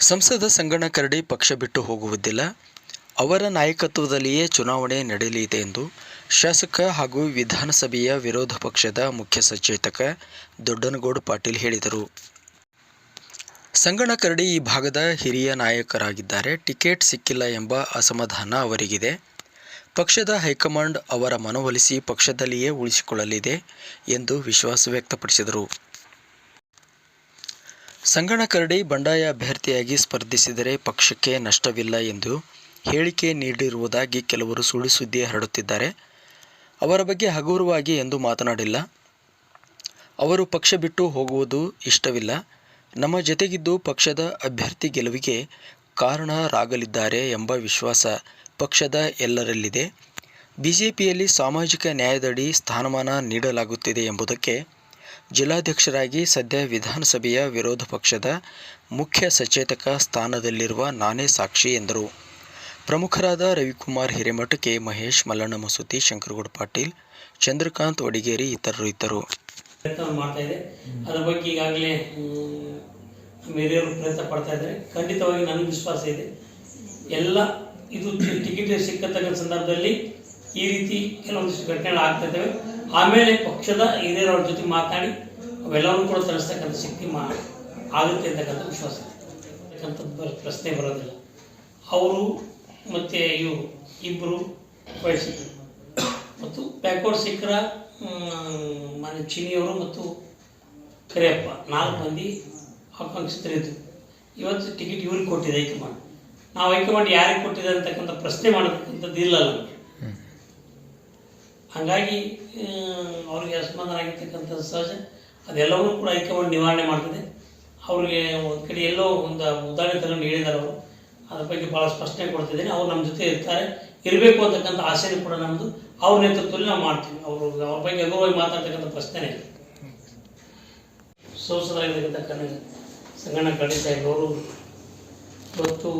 ಸಂಸದ ಸಂಗಣ್ಣ ಕರಡಿ ಪಕ್ಷ ಬಿಟ್ಟು ಹೋಗುವುದಿಲ್ಲ. ಅವರ ನಾಯಕತ್ವದಲ್ಲಿಯೇ ಚುನಾವಣೆ ನಡೆಯಲಿದೆ ಎಂದು ಶಾಸಕ ಹಾಗೂ ವಿಧಾನಸಭೆಯ ವಿರೋಧ ಪಕ್ಷದ ಮುಖ್ಯ ಸಚೇತಕ ದೊಡ್ಡನಗೌಡ ಪಾಟೀಲ್ ಹೇಳಿದರು. ಸಂಗಣ್ಣ ಕರಡಿ ಈ ಭಾಗದ ಹಿರಿಯ ನಾಯಕರಾಗಿದ್ದಾರೆ. ಟಿಕೆಟ್ ಸಿಕ್ಕಿಲ್ಲ ಎಂಬ ಅಸಮಾಧಾನ ಅವರಿಗಿದೆ. ಪಕ್ಷದ ಹೈಕಮಾಂಡ್ ಅವರ ಮನವೊಲಿಸಿ ಪಕ್ಷದಲ್ಲಿಯೇ ಉಳಿಸಿಕೊಳ್ಳಲಿದೆ ಎಂದು ವಿಶ್ವಾಸ ವ್ಯಕ್ತಪಡಿಸಿದರು. ಸಂಗಣ್ಣ ಕರಡಿ ಬಂಡಾಯ ಅಭ್ಯರ್ಥಿಯಾಗಿ ಸ್ಪರ್ಧಿಸಿದರೆ ಪಕ್ಷಕ್ಕೆ ನಷ್ಟವಿಲ್ಲ ಎಂದು ಹೇಳಿಕೆ ನೀಡಿರುವುದಾಗಿ ಕೆಲವರು ಸುಳ್ಳು ಸುದ್ದಿ ಹರಡುತ್ತಿದ್ದಾರೆ. ಅವರ ಬಗ್ಗೆ ಹಗುರವಾಗಿ ಎಂದು ಮಾತನಾಡಿಲ್ಲ. ಅವರು ಪಕ್ಷ ಬಿಟ್ಟು ಹೋಗುವುದು ಇಷ್ಟವಿಲ್ಲ. ನಮ್ಮ ಜೊತೆಗಿದ್ದು ಪಕ್ಷದ ಅಭ್ಯರ್ಥಿ ಗೆಲುವಿಗೆ ಕಾರಣರಾಗಲಿದ್ದಾರೆ ಎಂಬ ವಿಶ್ವಾಸ ಪಕ್ಷದ ಎಲ್ಲರಲ್ಲಿದೆ. ಬಿಜೆಪಿಯಲ್ಲಿ ಸಾಮಾಜಿಕ ನ್ಯಾಯದಡಿ ಸ್ಥಾನಮಾನ ನೀಡಲಾಗುತ್ತಿದೆ ಎಂಬುದಕ್ಕೆ ಜಿಲ್ಲಾಧ್ಯಕ್ಷರಾಗಿ ಸದ್ಯ ವಿಧಾನಸಭೆಯ ವಿರೋಧ ಪಕ್ಷದ ಮುಖ್ಯ ಸಚೇತಕ ಸ್ಥಾನದಲ್ಲಿರುವ ನಾನೇ ಸಾಕ್ಷಿ ಎಂದರು. ಪ್ರಮುಖರಾದ ರವಿಕುಮಾರ್ ಹಿರೇಮಠ, ಕೆ. ಮಹೇಶ್, ಮಲ್ಲಣ್ಣ ಮಸೂತಿ, ಶಂಕರಗೌಡ ಪಾಟೀಲ್, ಚಂದ್ರಕಾಂತ್ ಒಡಿಗೇರಿ ಇತರರು ಇದ್ದರು. ಮಾಡ್ತಾ ಇದೆ. ಅದ್ರ ಬಗ್ಗೆ ಈಗಾಗಲೇ ಹಿರಿಯರು ಪ್ರಯತ್ನ ಪಡ್ತಾ ಇದ್ದಾರೆ. ಖಂಡಿತವಾಗಿ ನನಗೆ ವಿಶ್ವಾಸ ಇದೆ. ಎಲ್ಲ ಇದು ಟಿಕೆಟ್ ಸಿಕ್ಕತಕ್ಕಂಥ ಸಂದರ್ಭದಲ್ಲಿ ಈ ರೀತಿ ಕೆಲವೊಂದಿಷ್ಟು ಘಟನೆಗಳು ಆಗ್ತಾ ಇದ್ದಾವೆ. ಆಮೇಲೆ ಪಕ್ಷದ ಹಿರಿಯರವ್ರ ಜೊತೆ ಮಾತಾಡಿ, ಅವೆಲ್ಲವನ್ನೂ ಕೂಡ ತರಿಸ್ತಕ್ಕಂಥ ಶಕ್ತಿ ಮಾ, ಆಗುತ್ತೆ ಅಂತಕ್ಕಂಥ ವಿಶ್ವಾಸ. ಅಂತಕ್ಕಂಥದ್ದು ಪ್ರಶ್ನೆ ಬರೋದಿಲ್ಲ. ಅವರು ಮತ್ತು ಇವರು ಇಬ್ಬರು ವಯಸ್ಸಿದ್ರು. ಮತ್ತು ಬ್ಯಾಕ್ವರ್ಡ್ ಸಿಕ್ಕರ ಮನೆ ಚಿನಿಯವರು ಮತ್ತು ಕರಿಯಪ್ಪ, ನಾಲ್ಕು ಮಂದಿ ಆಕಾಂಕ್ಷಿತರಿದ್ದರು ಇವತ್ತು ಟಿಕೆಟ್ ಇವ್ರಿಗೆ ಕೊಟ್ಟಿದೆ ಹೈಕಮಾಂಡ್. ನಾವು ಹೈಕಮಾಂಡ್ ಯಾರಿಗೆ ಕೊಟ್ಟಿದೆ ಅಂತಕ್ಕಂಥ ಪ್ರಶ್ನೆ ಮಾಡತಕ್ಕಂಥದ್ದು ಇಲ್ಲ ನಮಗೆ ಹಾಗಾಗಿ ಅವ್ರಿಗೆ ಅಸಮಾಧಾನ ಆಗಿರ್ತಕ್ಕಂಥದ್ದು ಸಹಜ, ಅದೆಲ್ಲವನ್ನೂ ಕೂಡ ಹೈಕಮಾಂಡ್ ನಿವಾರಣೆ ಮಾಡ್ತದೆ. ಅವ್ರಿಗೆ ಒಂದು ಕಡೆ ಎಲ್ಲೋ ಒಂದು ಉದಾಹರಣೆ ತಗೊಂಡು ಹೇಳಿದ್ದಾರೆ ಅವರು. ಅದ್ರ ಬಗ್ಗೆ ಭಾಳ ಸ್ಪಷ್ಟನೆ ಕೊಡ್ತಿದ್ದೀನಿ. ಅವ್ರು ನಮ್ಮ ಜೊತೆ ಇರ್ತಾರೆ. ಇರಬೇಕು ಅಂತಕ್ಕಂಥ ಆಸೆನೂ ಕೂಡ ನಮ್ಮದು ಅವ್ರ ನೇತೃತ್ವದಲ್ಲಿ ನಾವು ಮಾಡ್ತೀವಿ. ಅವರು, ಅವ್ರ ಬಗ್ಗೆ ಅಗೌರವಾಗಿ ಮಾತಾಡ್ತಕ್ಕಂಥ ಪ್ರಶ್ನೆ ಇಲ್ಲ. ಸಂಸದರಾಗಿರ್ತಕ್ಕಂಥ ಸಂಗಣ್ಣ ಖಂಡಿತ ಅವರು ಇವತ್ತು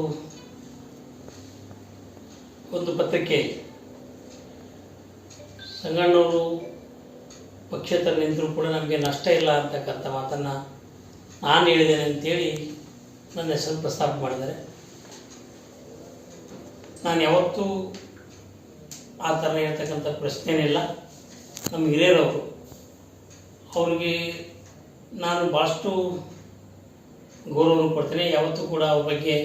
ಒಂದು ಪತ್ರಿಕೆ ಸಂಗಣ್ಣವರು ಪಕ್ಷೇತರ ನಿಂತರೂ ಕೂಡ ನಮಗೆ ನಷ್ಟ ಇಲ್ಲ ಅಂತಕ್ಕಂಥ ಮಾತನ್ನು ನಾನು ಹೇಳಿದ್ದೇನೆ ಅಂತೇಳಿ ನನ್ನ ಹೆಸರು ಪ್ರಸ್ತಾಪ ಮಾಡಿದ್ದಾರೆ. ನಾನು ಯಾವತ್ತೂ ಆ ಥರ ಹೇಳ್ತಕ್ಕಂಥ ಪ್ರಶ್ನೆನಿಲ್ಲ ನಮ್ಮ ಹಿರಿಯರವರು, ಅವ್ರಿಗೆ ನಾನು ಭಾಳಷ್ಟು ಗೌರವವನ್ನು ಕೊಡ್ತೇನೆ. ಯಾವತ್ತೂ ಕೂಡ ಅವ್ರ ಬಗ್ಗೆ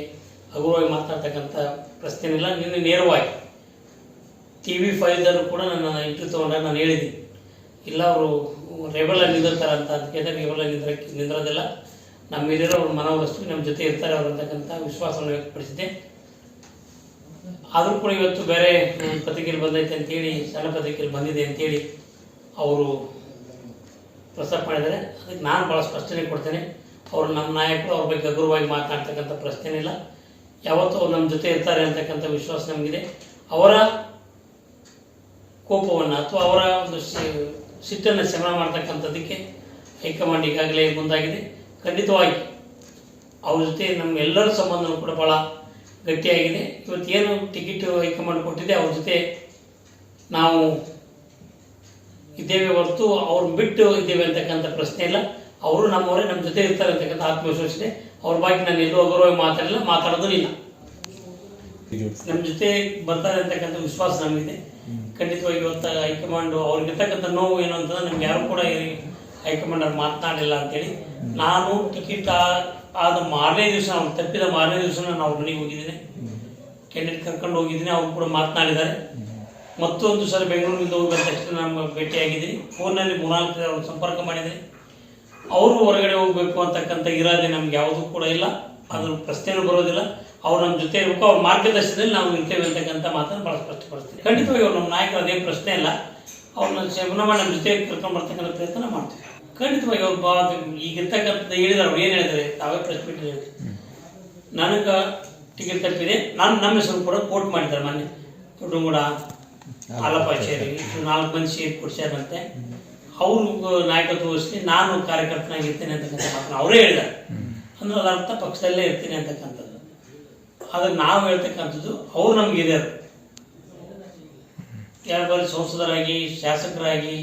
ಹಗುರವಾಗಿ ಮಾತಾಡ್ತಕ್ಕಂಥ ಪ್ರಶ್ನೆನಿಲ್ಲ ನಿನ್ನೆ ನೇರವಾಗಿ ಟಿ ವಿ ಫೈವ್ದಲ್ಲೂ ಕೂಡ ನನ್ನ ಇಂಟರ್ವ್ಯೂ ತೊಗೊಂಡಾಗ ನಾನು ಹೇಳಿದ್ದೀನಿ ಇಲ್ಲ, ಅವರು ರೆಬಲಲ್ಲಿ ನಿಂದಿರ್ತಾರೆ ಅಂತ. ಅದಕ್ಕೆ ರೆಬಲಲ್ಲಿ ನಿಂದಿರಕ್ಕೆ ನಿಂದಿರೋದಿಲ್ಲ. ನಮ್ಮ ಹಿರಿಯರು, ಅವ್ರ ಮನವಸ್ತು ನಮ್ಮ ಜೊತೆ ಇರ್ತಾರೆ ಅವರು ಅಂತಕ್ಕಂಥ ವಿಶ್ವಾಸವನ್ನು ವ್ಯಕ್ತಪಡಿಸಿದ್ದೆ. ಆದರೂ ಕೂಡ ಇವತ್ತು ಬೇರೆ ಪತ್ರಿಕೆಯಲ್ಲಿ ಬಂದೈತೆ ಅಂತೇಳಿ ಸಣ್ಣ ಪತ್ರಿಕೆಯಲ್ಲಿ ಬಂದಿದೆ ಅಂತೇಳಿ ಅವರು ಪ್ರಸ್ತಾಪ ಮಾಡಿದ್ದಾರೆ. ಅದಕ್ಕೆ ನಾನು ಭಾಳ ಸ್ಪಷ್ಟನೆ ಕೊಡ್ತೇನೆ. ಅವರು ನಮ್ಮ ನಾಯಕರು, ಅವ್ರ ಬಗ್ಗೆ ಹಗುರವಾಗಿ ಮಾತನಾಡ್ತಕ್ಕಂಥ ಪ್ರಶ್ನೆನಿಲ್ಲ ಯಾವತ್ತೂ ಅವ್ರು ನಮ್ಮ ಜೊತೆ ಇರ್ತಾರೆ ಅಂತಕ್ಕಂಥ ವಿಶ್ವಾಸ ನಮಗಿದೆ. ಅವರ ಕೋಪವನ್ನು ಅಥವಾ ಅವರ ಒಂದು ಸಿಟ್ಟನ್ನು ಶಮನ ಮಾಡ್ತಕ್ಕಂಥದ್ದಕ್ಕೆ ಹೈಕಮಾಂಡ್ ಈಗಾಗಲೇ ಮುಂದಾಗಿದೆ. ಖಂಡಿತವಾಗಿ ಅವ್ರ ಜೊತೆ ನಮ್ಮ ಎಲ್ಲರ ಸಂಬಂಧನೂ ಕೂಡ ಭಾಳ ಗಟ್ಟಿಯಾಗಿದೆ. ಇವತ್ತೇನು ಟಿಕೆಟ್ ಹೈಕಮಾಂಡ್ ಕೊಟ್ಟಿದೆ, ಅವ್ರ ಜೊತೆ ನಾವು ಇದ್ದೇವೆ ಹೊರತು ಅವ್ರನ್ನ ಬಿಟ್ಟು ಇದ್ದೇವೆ ಅಂತಕ್ಕಂಥ ಪ್ರಶ್ನೆ ಇಲ್ಲ. ಅವರು ನಮ್ಮವರೇ ನಮ್ಮ ಜೊತೆ ಇರ್ತಾರೆ ಅಂತಕ್ಕಂಥ ಆತ್ಮವಿಶ್ವಾಸ ಇದೆ. ಅವ್ರ ಬಗ್ಗೆ ನಾನು ಎಲ್ಲೂ ಅಗೌರವ ಮಾತಾಡಿಲ್ಲ, ಮಾತಾಡೋದು ಇಲ್ಲ. ನಮ್ಮ ಜೊತೆ ಬರ್ತಾರೆ ಅಂತಕ್ಕಂಥ ವಿಶ್ವಾಸ ನಮಗಿದೆ. ಖಂಡಿತವಾಗಿ ಇವತ್ತು ಹೈಕಮಾಂಡ್ ಅವ್ರಿಗಿರ್ತಕ್ಕಂಥ ನೋವು ಏನು ಅಂತಂದ್ರೆ ನಮ್ಗೆ ಯಾರು ಕೂಡ ಹೈಕಮಾಂಡ್ ಅವ್ರು ಮಾತನಾಡಿಲ್ಲ ಅಂತೇಳಿ ನಾನು ಟಿಕೆಟ್ ಆದ ಮಾರನೇ ದಿವಸ ಅವ್ನು ತಪ್ಪಿದ ಮಾರನೇ ದಿವಸ ನಾನು ಅವ್ರ ಮನೆಗೆ ಹೋಗಿದ್ದೀನಿ. ಕ್ಯಾಂಡಿಡೇಟ್ ಕರ್ಕೊಂಡು ಹೋಗಿದ್ದೀನಿ ಅವ್ರು ಕೂಡ ಮಾತನಾಡಿದ್ದಾರೆ. ಮತ್ತೊಂದು ಸಲ ಬೆಂಗಳೂರಿನಿಂದ ಹೋಗಿದ ತಕ್ಷಣ ನಮ್ಗೆ ಭೇಟಿಯಾಗಿದ್ದೀನಿ. ಫೋನಲ್ಲಿ ಮೂರ್ನಾಲ್ಕು ಅವ್ರು ಸಂಪರ್ಕ ಮಾಡಿದ್ದೀನಿ ಅವರು ಹೊರಗಡೆ ಹೋಗಬೇಕು ಅಂತಕ್ಕಂಥ ಇರಾದೆ ನಮ್ಗೆ ಯಾವುದೂ ಕೂಡ ಇಲ್ಲ. ಅದ್ರ ಪ್ರಶ್ನೆನೂ ಬರೋದಿಲ್ಲ. ಅವ್ರು ನಮ್ಮ ಜೊತೆ ಇರಬೇಕು ಅವ್ರ ಮಾರ್ಗದರ್ಶನದಲ್ಲಿ ನಾವು ಇರ್ತೇವೆ ಅಂತಕ್ಕಂಥ ಮಾತನ್ನು ಬಹಳ ಸ್ಪಷ್ಟಪಡಿಸ್ತೀವಿ ಖಂಡಿತವಾಗಿ ಅವ್ರು ನಮ್ಮ ನಾಯಕರು ಅದೇನು ಪ್ರಶ್ನೆ ಇಲ್ಲ ಅವ್ರನ್ನ ಶಮನ ಮಾಡಿ ನಮ್ಮ ಜೊತೆ ಕರ್ಕೊಂಡು ಬರ್ತಕ್ಕಂಥ ಪ್ರಯತ್ನ ಮಾಡ್ತೀವಿ. ಖಂಡಿತವಾಗಿ ಅವ್ರು ಬಾ ಈಗ ಇರ್ತಕ್ಕಂಥ ಹೇಳಿದಾರೆ ಅವ್ರು ಏನು ಹೇಳಿದ್ದಾರೆ ತಾವೇ ಪ್ರೆಸ್ ಮೀಟ್ ಹೇಳಿದ್ರು ನನಗೆ ಟಿಕೆಟ್ ತಪ್ಪಿದೆ. ನಾನು ನಮ್ಮ ಹೆಸರು ಕೂಡ ಕೋಟ್ ಮಾಡಿದ್ದಾರೆ ಮೊನ್ನೆ. ದೊಡ್ಡಂಗೂಡ ಆಲಪಾಚೇರಿ ಇಷ್ಟು ನಾಲ್ಕು ಮಂದಿ ಸೇರಿ ಕೊಡ್ಸ್ಯಾರಂತೆ ಅವರು ನಾಯಕ ವಹಿಸಿ ನಾನು ಕಾರ್ಯಕರ್ತನಾಗಿರ್ತೇನೆ ಅಂತಕ್ಕಂಥ ಮಾತನ್ನ ಅವರೇ ಹೇಳಿದ್ದಾರೆ ಅಂದ್ರೆ ಅದರ ಅರ್ಥ ಪಕ್ಷದಲ್ಲೇ ಇರ್ತೀನಿ ಅಂತಕ್ಕಂಥದ್ದು. ಆದ್ರೆ ನಾವು ಹೇಳ್ತಕ್ಕಂಥದ್ದು ಅವ್ರು ನಮ್ಗೆ ಇದೆ ಎರಡು ಬಾರಿ ಸಂಸದರಾಗಿ, ಶಾಸಕರಾಗಿ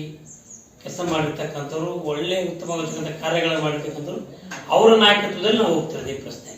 ಕೆಲಸ ಮಾಡಿರ್ತಕ್ಕಂಥವ್ರು, ಒಳ್ಳೆ ಉತ್ತಮವಾಗಿರ್ತಕ್ಕಂಥ ಕಾರ್ಯಗಳನ್ನು ಮಾಡಿರ್ತಕ್ಕಂಥವ್ರು, ಅವರ ನಾಯಕತ್ವದಲ್ಲಿ ನಾವು ಹೋಗ್ತಿರೋದು ಈ ಪ್ರಶ್ನೆ.